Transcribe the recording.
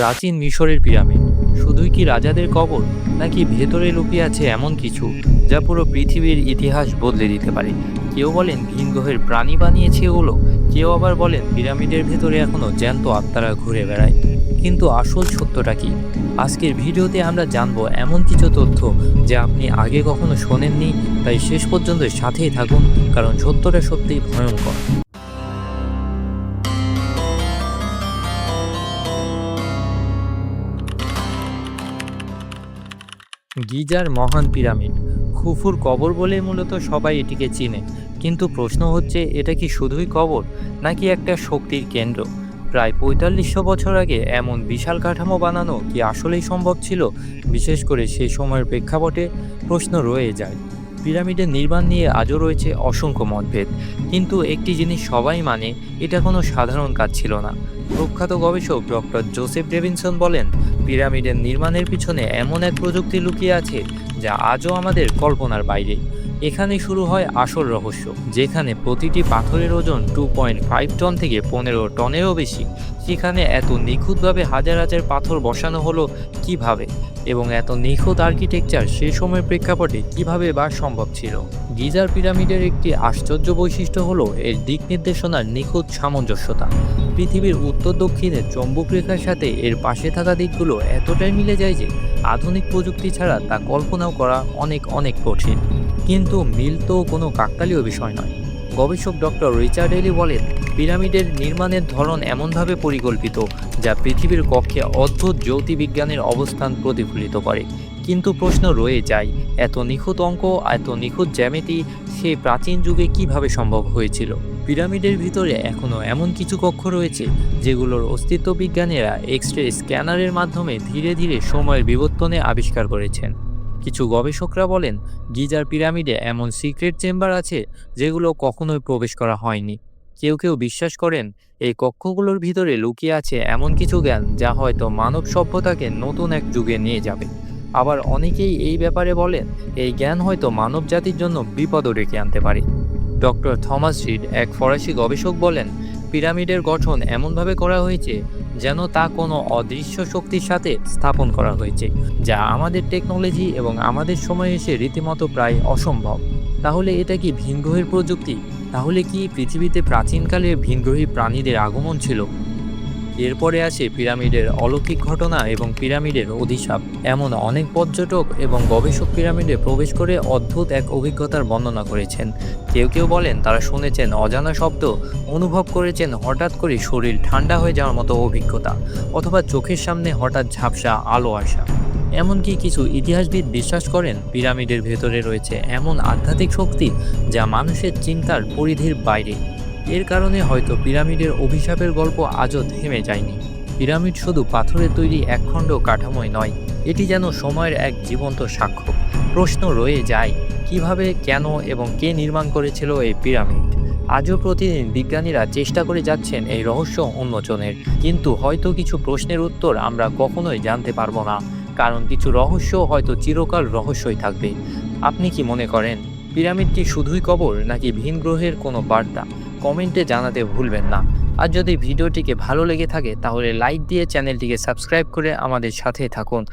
প্রাচীন মিশরের পিরামিড। শুধুই কি রাজাদের কবর, নাকি ভেতরে লুকিয়ে আছে এমন কিছু, যা পুরো পৃথিবীর ইতিহাস বদলে দিতে পারে? কেউ বলেন ভিন গ্রহের প্রাণী বানিয়েছে এগুলো কেউ আবার বলেন পিরামিডের ভেতরে এখনও জ্যান্ত আত্মারা ঘুরে বেড়ায়। কিন্তু আসল সত্যটা কি? আজকের ভিডিওতে আমরা জানব এমন কিছু তথ্য যা আপনি আগে কখনো শোনেননি, তাই শেষ পর্যন্ত সাথেই থাকুন, কারণ সত্যটা সত্যিই ভয়ঙ্কর। গিজার মহান পিরামিড। খুফুর কবর বলে মূলত সবাই এটিকে চিনে। কিন্তু প্রশ্ন হচ্ছে, এটা কি শুধুই কবর, নাকি একটা শক্তির কেন্দ্র? প্রায় পঁয়তাল্লিশশো বছর আগে এমন বিশাল কাঠামো বানানো কি আসলেই সম্ভব ছিল? বিশেষ করে সেই সময়ের প্রেক্ষাপটে প্রশ্ন রয়ে যায়। পিরামিডের নির্মাণ নিয়ে আজও রয়েছে অসংখ্য মতভেদ। কিন্তু একটি জিনিস সবাই মানে এটা কোনো সাধারণ কাজ ছিল না। প্রখ্যাত গবেষক ডক্টর জোসেফ ডেভিনসন বলেন পিরামিডের নির্মাণের পিছনে এমন এক প্রযুক্তি লুকিয়ে আছে যা আজও আমাদের কল্পনার বাইরে। এখানে শুরু হয় আসল রহস্য, যেখানে প্রতিটি পাথরের ওজন টু পয়েন্ট ফাইভ টন থেকে পনেরো টনেরও বেশি। সেখানে এত নিখুঁতভাবে হাজার হাজার পাথর বসানো হলো কীভাবে? এবং এত নিখুঁত আর্কিটেকচার সে সময়ের প্রেক্ষাপটে কীভাবে বা সম্ভব ছিল? গিজার পিরামিডের একটি আশ্চর্য বৈশিষ্ট্য হলো এর দিক নির্দেশনার নিখুঁত সামঞ্জস্যতা। পৃথিবীর উত্তর দক্ষিণের চম্বক রেখার সাথে এর পাশে থাকা দিকগুলো এতটাই মিলে যায় যে, আধুনিক প্রযুক্তি ছাড়া তা কল্পনাও করা অনেক অনেক কঠিন। কিন্তু মিল তো কোনো কাকতালীয় বিষয় নয়। গবেষক ডক্টর রিচার্ড এলি বলেন, পিরামিডের নির্মাণের ধরন এমনভাবে পরিকল্পিত যা পৃথিবীর কক্ষে অদ্ভুত জ্যোতির্বিজ্ঞানের অবস্থান প্রতিফলিত করে। কিন্তু প্রশ্ন রয়ে যায়, এত নিখুঁত অঙ্ক, এত নিখুঁত জ্যামিতি সেই প্রাচীন যুগে কীভাবে সম্ভব হয়েছিল? পিরামিডের ভিতরে এখনও এমন কিছু কক্ষ রয়েছে, যেগুলোর অস্তিত্ব বিজ্ঞানীরা এক্স রে স্ক্যানারের মাধ্যমে ধীরে ধীরে সময়ের বিবর্তনে আবিষ্কার করেছেন। কিছু গবেষকরা বলেন, গিজার পিরামিডে এমন সিক্রেট চেম্বার আছে যেগুলো কখনোই প্রবেশ করা হয়নি। কেউ কেউ বিশ্বাস করেন, এই কক্ষগুলোর ভিতরে লুকিয়ে আছে এমন কিছু জ্ঞান যা হয়তো মানব সভ্যতাকে নতুন এক যুগে নিয়ে যাবে। আবার অনেকেই এই ব্যাপারে বলেন, এই জ্ঞান হয়তো মানব জাতির জন্য বিপদও ডেকে আনতে পারে। ডক্টর থমাস রিড, এক ফরাসি গবেষক বলেন পিরামিডের গঠন এমনভাবে করা হয়েছে যেন তা কোনো অদৃশ্য শক্তির সাথে স্থাপন করা হয়েছে, যা আমাদের টেকনোলজি এবং আমাদের সময়ে এসে রীতিমতো প্রায় অসম্ভব। তাহলে এটা কি ভিনগ্রহের প্রযুক্তি? তাহলে কি পৃথিবীতে প্রাচীনকালে ভিনগ্রহী প্রাণীদের আগমন ছিল? এরপরে আসে পিরামিডের অলৌকিক ঘটনা এবং পিরামিডের অধিশাপ। এমন অনেক পর্যটক এবং গবেষক পিরামিডে প্রবেশ করে অদ্ভুত এক অভিজ্ঞতার বর্ণনা করেছেন। কেউ কেউ বলেন তারা শুনেছেন অজানা শব্দ, অনুভব করেছেন হঠাৎ করে শরীর ঠান্ডা হয়ে যাওয়ার মতো অভিজ্ঞতা, অথবা চোখের সামনে হঠাৎ ঝাপসা আলো আসা। এমনকি কিছু ইতিহাসবিদ বিশ্বাস করেন পিরামিডের ভেতরে রয়েছে এমন আধ্যাত্মিক শক্তি যা মানুষের চিন্তার পরিধির বাইরে। এর কারণে হয়তো পিরামিডের অভিশাপের গল্প আজও থেমে যায়নি। পিরামিড শুধু পাথরের তৈরি একখণ্ড কাঠামোই নয়, এটি যেন সময়ের এক জীবন্ত সাক্ষ্য। প্রশ্ন রয়ে যায়, কীভাবে, কেন এবং কে নির্মাণ করেছিল এই পিরামিড? আজও প্রতিদিন বিজ্ঞানীরা চেষ্টা করে যাচ্ছেন এই রহস্য উন্মোচনের, কিন্তু হয়তো কিছু প্রশ্নের উত্তর আমরা কখনোই জানতে পারব না, কারণ কিছু রহস্য হয়তো চিরকাল রহস্যই থাকবে। আপনি কি মনে করেন? পিরামিডটি শুধুই কবর নাকি ভিন গ্রহের কোনো বার্তা? কমেন্টে জানাতে ভুলবেন না। আর যদি ভিডিওটিকে ভালো লেগে থাকে, তাহলে লাইক দিয়ে চ্যানেলটিকে সাবস্ক্রাইব করে আমাদের সাথে থাকুন।